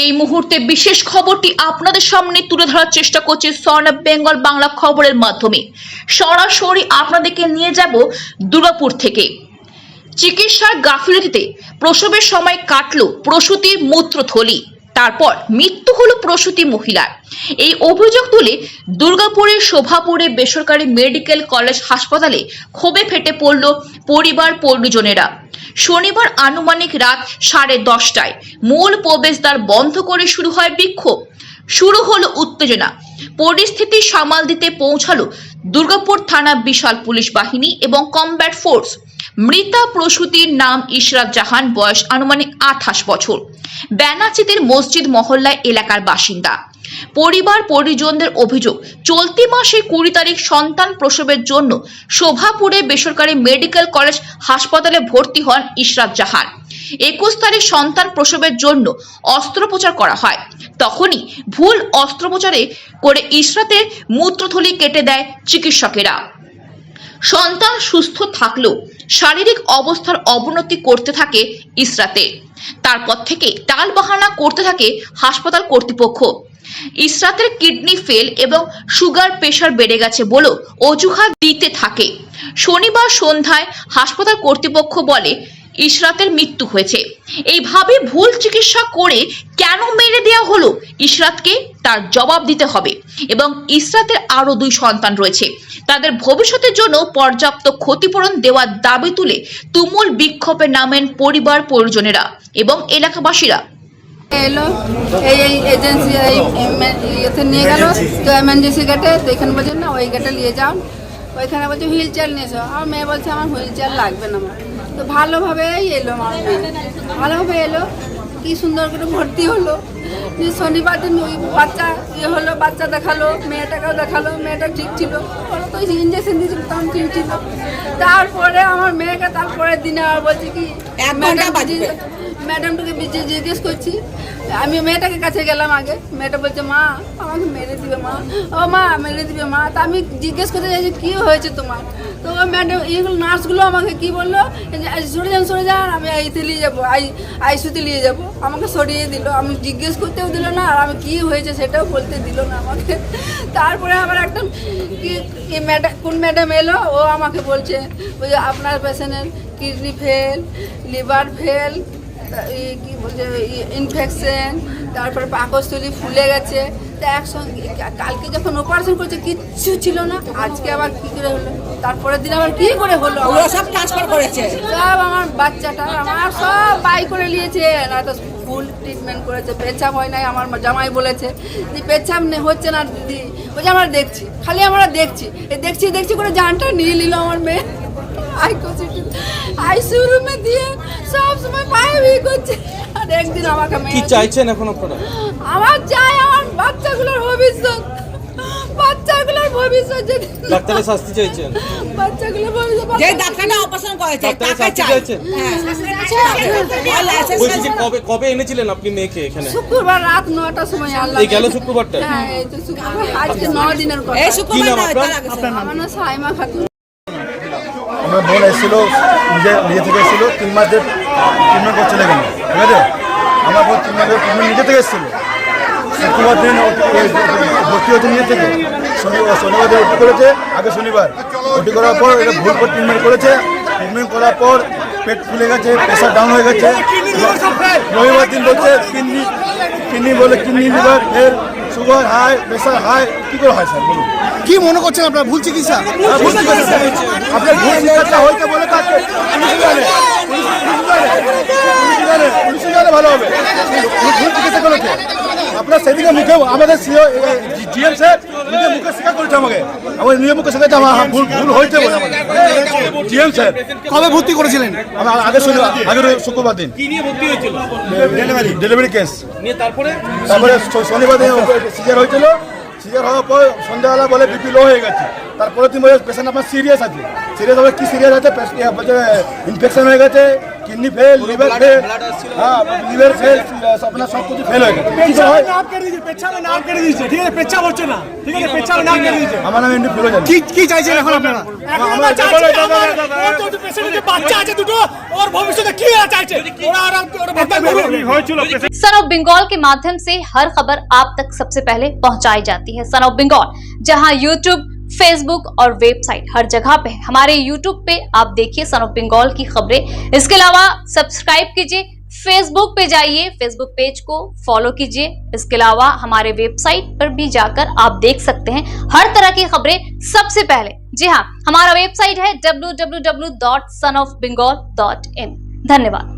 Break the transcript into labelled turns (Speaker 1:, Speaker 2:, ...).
Speaker 1: এই মুহূর্তে বিশেষ খবরটি আপনাদের সামনে তুলে ধরার চেষ্টা করছি স্বর্ণাব বেঙ্গল বাংলা খবরের মাধ্যমে। সরাসরি আপনাদেরকে নিয়ে যাব দুর্গাপুর থেকে। চিকিৎসার গাফিলতিতে প্রসবের সময় কাটল প্রসূতির মূত্রথলি। তারপর মৃত্যু হলো প্রসূতি মহিলার। এই অভিযোগ তুলে দুর্গাপুরের শোভাপুরে বেসরকারি মেডিকেল কলেজ হাসপাতালে ক্ষোভে ফেটে পড়ল পরিবার পরিজনেরা শনিবার আনুমানিক রাত সাড়ে দশটায়। মূল প্রবেশদ্বার বন্ধ করে শুরু হয় বিক্ষোভ। শুরু হলো উত্তেজনা। পরিস্থিতি সামাল দিতে পৌঁছালো দুর্গাপুর থানা বিশাল পুলিশ বাহিনী এবং কমব্যাট ফোর্স। মৃতা প্রসূতির নাম ইশরাত জাহান, বয়স আনুমানিক আঠাশ বছর। ব্যানাচিতের মসজিদ মহল্লায় এলাকার বাসিন্দা। পরিবার পরিজনদের অভিযোগ, চলতি মাসে কুড়ি তারিখ সন্তান প্রসবের জন্য শোভাপুরে বেসরকারি মেডিকেল কলেজ হাসপাতালে ভর্তি হন ইশরাত জাহান। একুশ তারিখ সন্তান প্রসবের জন্য অস্ত্রোপচার করা হয়। তখনই ভুল অস্ত্রোপচারে করে ইশরাতের মূত্রথলি কেটে দেয় চিকিৎসকেরা। সন্তান সুস্থ থাকলেও শারীরিক অবস্থার অবনতি করতে থাকে ইসরাতে তারপর থেকে টালবাহানা করতে থাকে হাসপাতাল কর্তৃপক্ষ। ইসরাতের কিডনি ফেল এবং সুগার প্রেশার বেড়ে গেছে বলেও অজুহাত দিতে থাকে। শনিবার সন্ধ্যায় হাসপাতাল কর্তৃপক্ষ বলে ইশরাতের মৃত্যু হয়েছে। এইভাবে ভুল চিকিৎসা করে কেন মেরে দেওয়া হলো? ইশরাতকে তার জবাব দিতে হবে এবং ইশরাতের আরও দুই সন্তান রয়েছে। তাদের ভবিষ্যতের জন্য পর্যাপ্ত ক্ষতিপূরণ দেওয়ার দাবি তুলে তুমুল বিক্ষোভে নামেন পরিবার পরিজনেরা এবং এলাকাবাসীরা।
Speaker 2: এলো, এই এই এজেন্সি এই ইয়েতে নিয়ে গেল, তো এমার্জেন্সি গেটে তো এখানে বলছে, না, ওই গেটে নিয়ে যাও। ওইখানে বলছে, হুইল চেয়ার নিয়ে এসো। আমার মেয়ে বলছে, আমার হুইল চেয়ার লাগবে না আমার তো ভালোভাবেই এলো আমার ভালোভাবে এলো, কি সুন্দর করে ভর্তি হলো। যে শনিবার দিন ওই বাচ্চা ইয়ে হলো, বাচ্চা দেখাল, মেয়েটাকেও দেখাল, মেয়েটা ঠিক ছিল। ওরা তো ইঞ্জেকশন দিয়েছিল, তখন ঠিক ছিল। তারপরে আমার মেয়েকে তারপরের দিনে আর বলছে কি ম্যাডাম ম্যাডামটাকে জিজ্ঞেস করছি। আমি মেয়েটাকে কাছে গেলাম আগে। মেয়েটা বলছে মা আমাকে মেরে দিবে মা। ও মা মেরে দিবে মা। তা আমি জিজ্ঞেস করতে চাইছি কী হয়েছে তোমার? তো ম্যাডাম এইগুলো নার্সগুলো আমাকে কি বলল সরে যান সরে যান আমি আইতে নিয়ে যাব আই আইসুতে নিয়ে যাব। আমাকে সরিয়ে দিল। আমি জিজ্ঞেস করতেও দিল না আর আমি কি হয়েছে সেটাও বলতে দিল না আমাকে। তারপরে আবার একটা কি ম্যাডাম কোন ম্যাডাম এলো ও আমাকে বলছে ওই আপনার পেশেন্টের কিডনি ফেল লিভার ফেল কি বলছে ইনফেকশন তারপরে পাকস্থলী ফুলে গেছে। তা একসঙ্গে কালকে যখন অপারেশন করছে কিচ্ছু ছিল না। আজকে আবার কি করে হলো? তারপরের দিন আবার কি করে হলো?
Speaker 3: ওরা সব ট্রান্সফার করেছে।
Speaker 2: সব আমার বাচ্চাটা আমার সব বাই করে নিয়েছে। না তো ফুল ট্রিটমেন্ট করেছে পেচ্ছাপ হয় নাই আমার জামাই বলেছে। যে নে- হচ্ছে না দিদি। বলছে আমরা দেখছি খালি আমরা দেখছি। দেখছি দেখছি করে জানটা নিয়ে নিল আমার মেয়ে। আইসিউ রুমে দিয়ে সব সময় পায়ে বিয়ে করছে। আর একদিন আমাকে
Speaker 4: কি চাইছেন এখন আপনারা?
Speaker 2: আমার চাই আমার বাচ্চাগুলোর ভবিষ্যৎ। বাচ্চাগুলোর ভবিষ্যৎ যদি
Speaker 4: ডাক্তারের শাস্তি চাইছেন?
Speaker 2: বাচ্চাগুলোর ভবিষ্যৎ
Speaker 3: যে ডাক্তারটা অপারেশন করেছে তাকে চাই।
Speaker 4: চাইছেন?
Speaker 3: হ্যাঁ।
Speaker 4: বলছি? কবে কবে এনেছিলেন আপনি মেয়েকে এখানে?
Speaker 2: শুক্রবার রাত নটার সময় আনলাম
Speaker 4: এই গেল শুক্রবারটা?
Speaker 2: হ্যাঁ এই তো শুক্রবার। আজকে ন দিনের কথা।
Speaker 3: এই শুক্রবার
Speaker 4: নাম আপনার?
Speaker 2: আমার নাম সাইমা খাতুন
Speaker 5: আমার বোন এসেছিল নিজে নিজে থেকে এসেছিল, তিন মাসের ট্রিটমেন্ট করছিল এখানে ঠিক আছে? আমার বোন তিন মাসের ট্রিটমেন্ট নিজে থেকে এসেছিল। শুক্রবার দিন ভর্তি হয়েছে নিজে থেকে। শনিবার শনিবার ওটি করেছে, আগে শনিবার। ওটি করার পর এটা ভুল করে ট্রিটমেন্ট করেছে। ট্রিটমেন্ট করার পর পেট ফুলে গেছে প্রেশার ডাউন হয়ে গেছে। রবিবার দিন বলছে, কিডনি কিডনি বলে কিডনি লিভার ফের সুগার হাই প্রেশার হাই কী করে হয় স্যার বলুন?
Speaker 6: কি মনে করছেন আপনার ভুল চিকিৎসা?
Speaker 5: হ্যাঁ, ভুল চিকিৎসা। আপনার ভুল চিকিৎসা হইতে বলে তো আজকে পুলিশ জানে। পুলিশ জানে। পুলিশ জানে ভালো হবে। ভুল চিকিৎসা করেছে। আপনার সেদিকে মুখে আমাদের সিও জিএম স্যার নিজে মুখে স্বীকার করেছে আমাকে। আমার নিজে মুখে শেখাচ্ছে আমার ভুল ভুল হয়েছে বলে জিএম স্যার
Speaker 6: কবে ভর্তি করেছিলেন?
Speaker 5: আমার আগে শনিবার আগের শুক্রবার দিন।
Speaker 4: কি নিয়ে ভর্তি হয়েছিল?
Speaker 5: ডেলিভারি। Delivery case.
Speaker 4: নিয়ে তারপরে?
Speaker 5: তারপরে শনিবার দিন সিজার হয়েছিল। সিজার হওয়ার পর সন্ধ্যাবেলা বলে বিপি লো হয়ে গেছে। তারপরে তুমি পেশেন্ট আপনার সিরিয়াস আছে। সিরিয়াস হবে কি সিরিয়াস আছে ইনফেকশন হয়ে গেছে কিডনি ফেল লিভার ফেল হ্যাঁ লিভার ফেল আপনার সব কিছু ফেল হয়ে গেছে কি করে হয়?
Speaker 7: নাম কেটে দিয়েছে পেছাবে নাম কেটে দিয়েছে ঠিক আছে পেছাব হচ্ছে না ঠিক আছে পেছাবে নাম কেটে দিয়েছে
Speaker 5: আমার নাম এমনি ফিরোজ আলী।
Speaker 6: কি কি চাইছেন এখন আপনারা
Speaker 7: এখন
Speaker 5: আমরা
Speaker 7: আমরা চাইছি
Speaker 5: দাদা, দাদা,
Speaker 7: আমার-
Speaker 5: দাদা,
Speaker 7: ওর দুটো পেছনে যে বাচ্চা আছে দুটো ওর ভবিষ্যতে কি হওয়া চাইছে ওরা ওরা ওরা বাচ্চা করুক।
Speaker 8: सन ऑफ बंगाल के माध्यम से हर खबर आप तक सबसे पहले पहुंचाई जाती है सन ऑफ बंगाल जहां यूट्यूब फेसबुक और वेबसाइट हर जगह पे हमारे यूट्यूब पे आप देखिए सन ऑफ़ बंगाल की खबरें। इसके अलावा सब्सक्राइब कीजिए। फेसबुक पे जाइए। फेसबुक पेज को फॉलो कीजिए। इसके अलावा हमारे वेबसाइट पर भी जाकर आप देख सकते हैं हर तरह की खबरें। सबसे पहले, जी हाँ हमारा वेबसाइट है www.sonofbengal.in धन्यवाद।